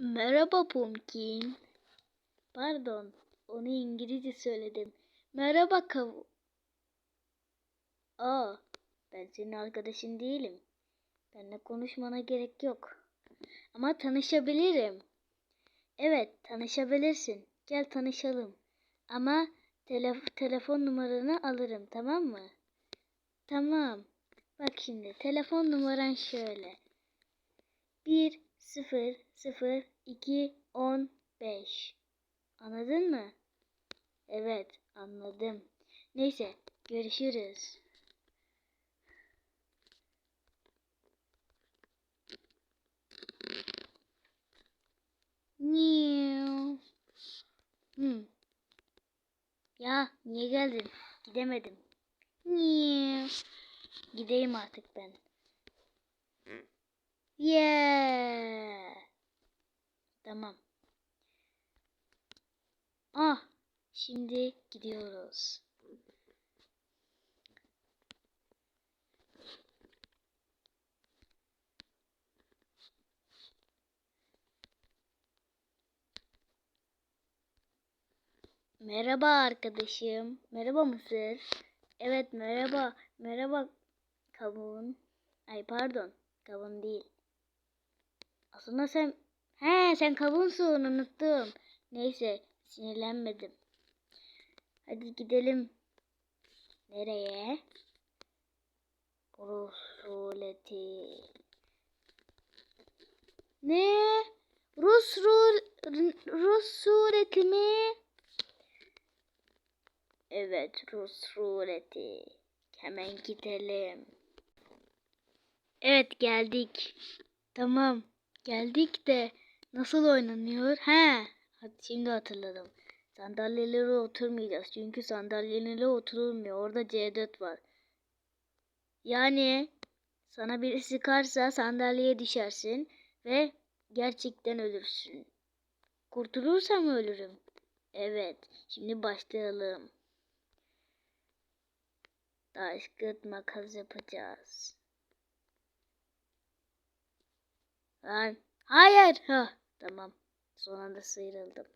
Merhaba Pumpkin. Pardon, onu İngilizce söyledim. Merhaba kavu. Aa, ben senin arkadaşın değilim. Benimle konuşmana gerek yok. Ama tanışabilirim. Evet, tanışabilirsin. Gel tanışalım. Ama telef- telefon numaranı alırım, tamam mı? Tamam. Bak şimdi, telefon numaran şöyle. 1 0 0 2 10 5. Anladın mı? Evet, anladım. Neyse, görüşürüz. Hmm. Ya, niye geldin? Gidemedim. Niu. Gideyim artık ben. Yeah. Tamam. Ah, şimdi gidiyoruz. Merhaba arkadaşım. Merhaba Mısır. Evet merhaba. Merhaba kavun. Ay pardon. Kavun değil. Aslında sen... He sen kavunsun unuttum. Neyse sinirlenmedim. Hadi gidelim. Nereye? Rusuleti. Ne? Rus rul Rus sureti mi? Evet Rus sureti. Hemen gidelim. Evet geldik. Tamam. Geldik de nasıl oynanıyor? He. Şimdi hatırladım. Sandalyelere oturmayacağız. Çünkü sandalyelere oturulmuyor. Orada C4 var. Yani sana biri sıkarsa sandalyeye düşersin ve gerçekten ölürsün. Kurtulursam ölürüm. Evet. Şimdi başlayalım. Taş, kağıt, makas yapacağız. Lan. Hayır. Ha, tamam. Son anda sıyrıldım.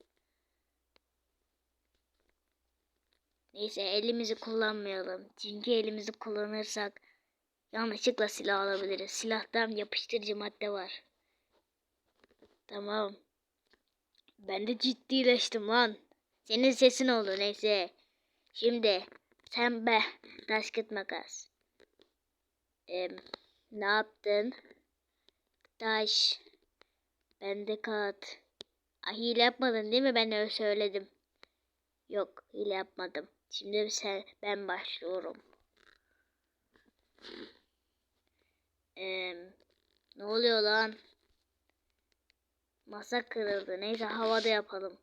Neyse elimizi kullanmayalım. Çünkü elimizi kullanırsak yanlışlıkla silah alabiliriz. Silahtan yapıştırıcı madde var. Tamam. Ben de ciddileştim lan. Senin sesin oldu neyse. Şimdi sen be taş kıt makas. Ee, ne yaptın? Taş. Ben de kağıt. Ay hile yapmadın değil mi? Ben öyle söyledim. Yok hile yapmadım. Şimdi sen ben başlıyorum. Ee, ne oluyor lan? Masa kırıldı. Neyse havada yapalım.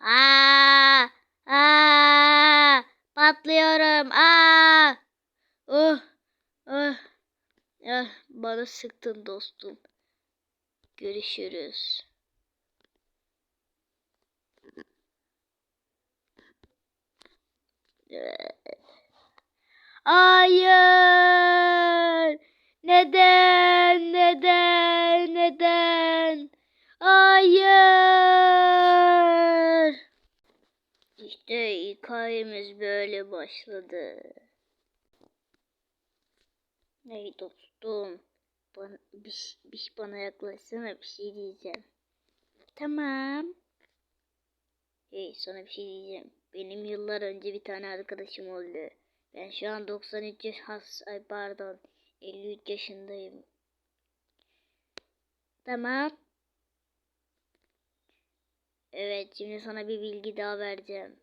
Aa! Aa! Patlıyorum. Aa! Uh! Bana sıktın dostum. Görüşürüz. Hayır. Neden? Neden? Neden? Hayır. İşte hikayemiz böyle başladı. Hey dostum. Bir, bir bana yaklaşsana bir şey diyeceğim. Tamam. Hey sana bir şey diyeceğim. Benim yıllar önce bir tane arkadaşım oldu. Ben şu an 93 yaş has ay pardon 53 yaşındayım. Tamam. Evet şimdi sana bir bilgi daha vereceğim.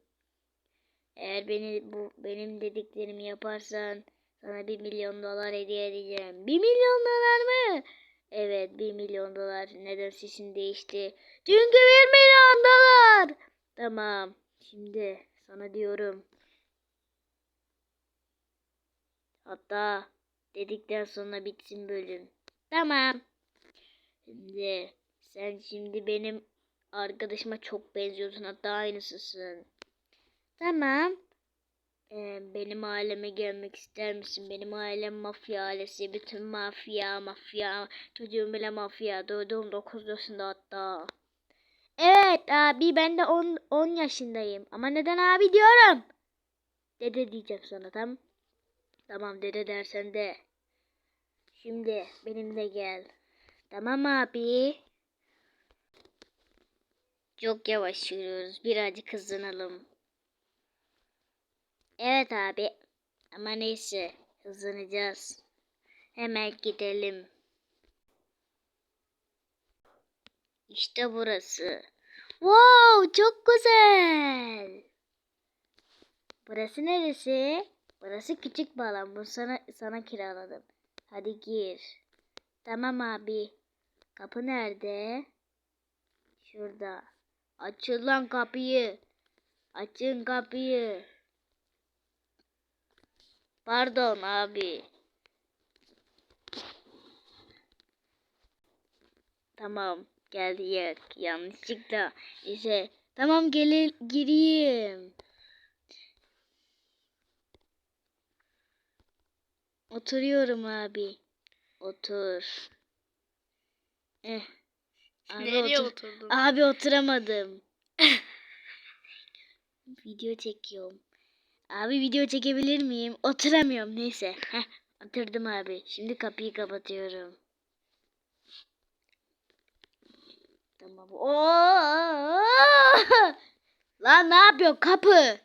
Eğer beni bu benim dediklerimi yaparsan sana bir milyon dolar hediye edeceğim. Bir milyon dolar mı? Evet bir milyon dolar. Neden sesin değişti? Çünkü bir milyon dolar. Tamam. Şimdi sana diyorum. Hatta dedikten sonra bitsin bölüm. Tamam. Şimdi sen şimdi benim arkadaşıma çok benziyorsun. Hatta aynısısın. Tamam. Ee, benim aileme gelmek ister misin? Benim ailem mafya ailesi. Bütün mafya, mafya. Çocuğum bile mafya. Doğduğum 9 yaşında hatta. Evet abi ben de 10, 10 yaşındayım. Ama neden abi diyorum? Dede diyeceğim sana tamam. Tamam dede dersen de. Şimdi benimle gel. Tamam abi. Çok yavaş yürüyoruz. Birazcık hızlanalım. Evet abi. Ama neyse. Hızlanacağız. Hemen gidelim. İşte burası. Wow, çok güzel. Burası neresi? Burası küçük bir alan. Bunu sana, sana kiraladım. Hadi gir. Tamam abi. Kapı nerede? Şurada. Açın lan kapıyı. Açın kapıyı. Pardon abi. Tamam geldik. Yanlışlıkla. İşte tamam gel gireyim. Oturuyorum abi. Otur. Eh. Abi Nereye otur- oturdun? Abi oturamadım. video çekiyorum. Abi video çekebilir miyim? Oturamıyorum neyse. Heh, oturdum abi. Şimdi kapıyı kapatıyorum. Tamam. Oo! Lan ne yapıyor kapı?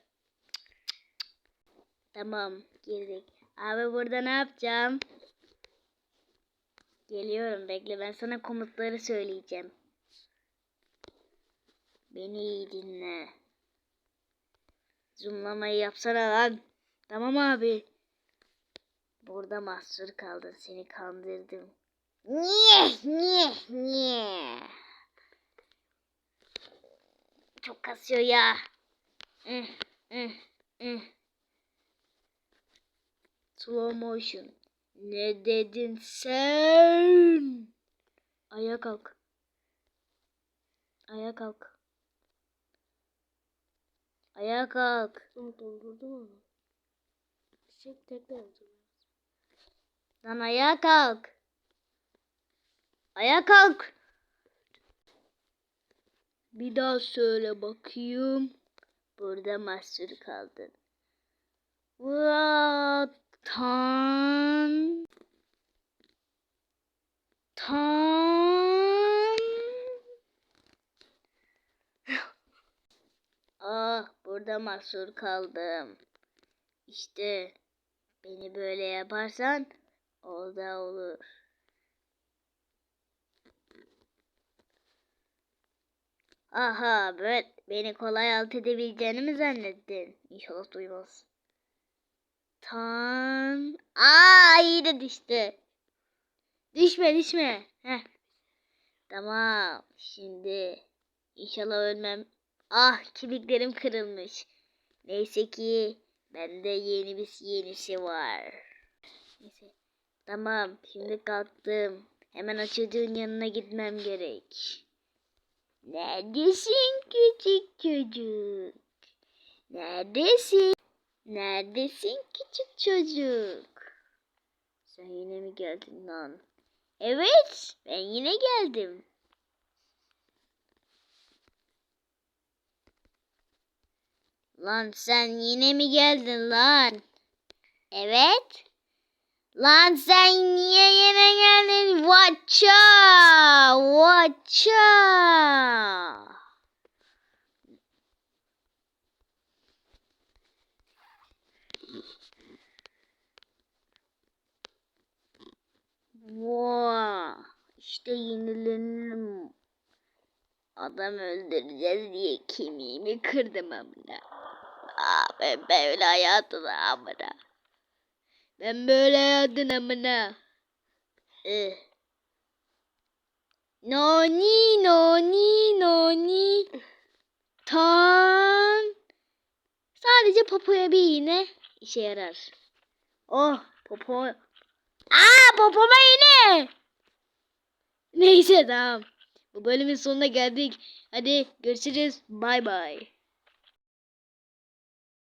Tamam girdik. Abi burada ne yapacağım? Geliyorum bekle ben sana komutları söyleyeceğim. Beni iyi dinle. Zoomlamayı yapsana lan. Tamam abi. Burada mahsur kaldın. Seni kandırdım. Niye? Niye? Niye? Çok kasıyor ya. Ih, ih, ih. Slow motion. Ne dedin sen? Ayağa kalk. Ayağa kalk. Ayağa kalk. Ama dondurdum onu. Çek tekrar yapacağım. Lan ayağa kalk. Ayağa kalk. Bir daha söyle bakayım. Burada mahsur kaldın. Vatan. Tan. Burada mahsur kaldım. İşte beni böyle yaparsan o da olur. Aha böyle beni kolay alt edebileceğini mi zannettin? İnşallah duymaz. Tan. Aa iyi de düştü. Düşme düşme. Heh. Tamam. Şimdi inşallah ölmem. Ah kemiklerim kırılmış. Neyse ki bende yeni bir yenisi var. Neyse. Tamam şimdi kalktım. Hemen o çocuğun yanına gitmem gerek. Neredesin küçük çocuk? Neredesin? Neredesin küçük çocuk? Sen yine mi geldin lan? Evet, ben yine geldim. Lan sen yine mi geldin lan? Evet. Lan sen niye yine geldin? Watcha! Watcha! Vaa! İşte yenilenim. Adam öldüreceğiz diye kemiğimi kırdım amına. Ben böyle hayatım amına. Ben böyle hayatım amına. Eh. Noni noni noni. Tan. Sadece popoya bir iğne işe yarar. Oh popo. Aa popoma iğne. Neyse tamam. Bu bölümün sonuna geldik. Hadi görüşürüz. Bay bay.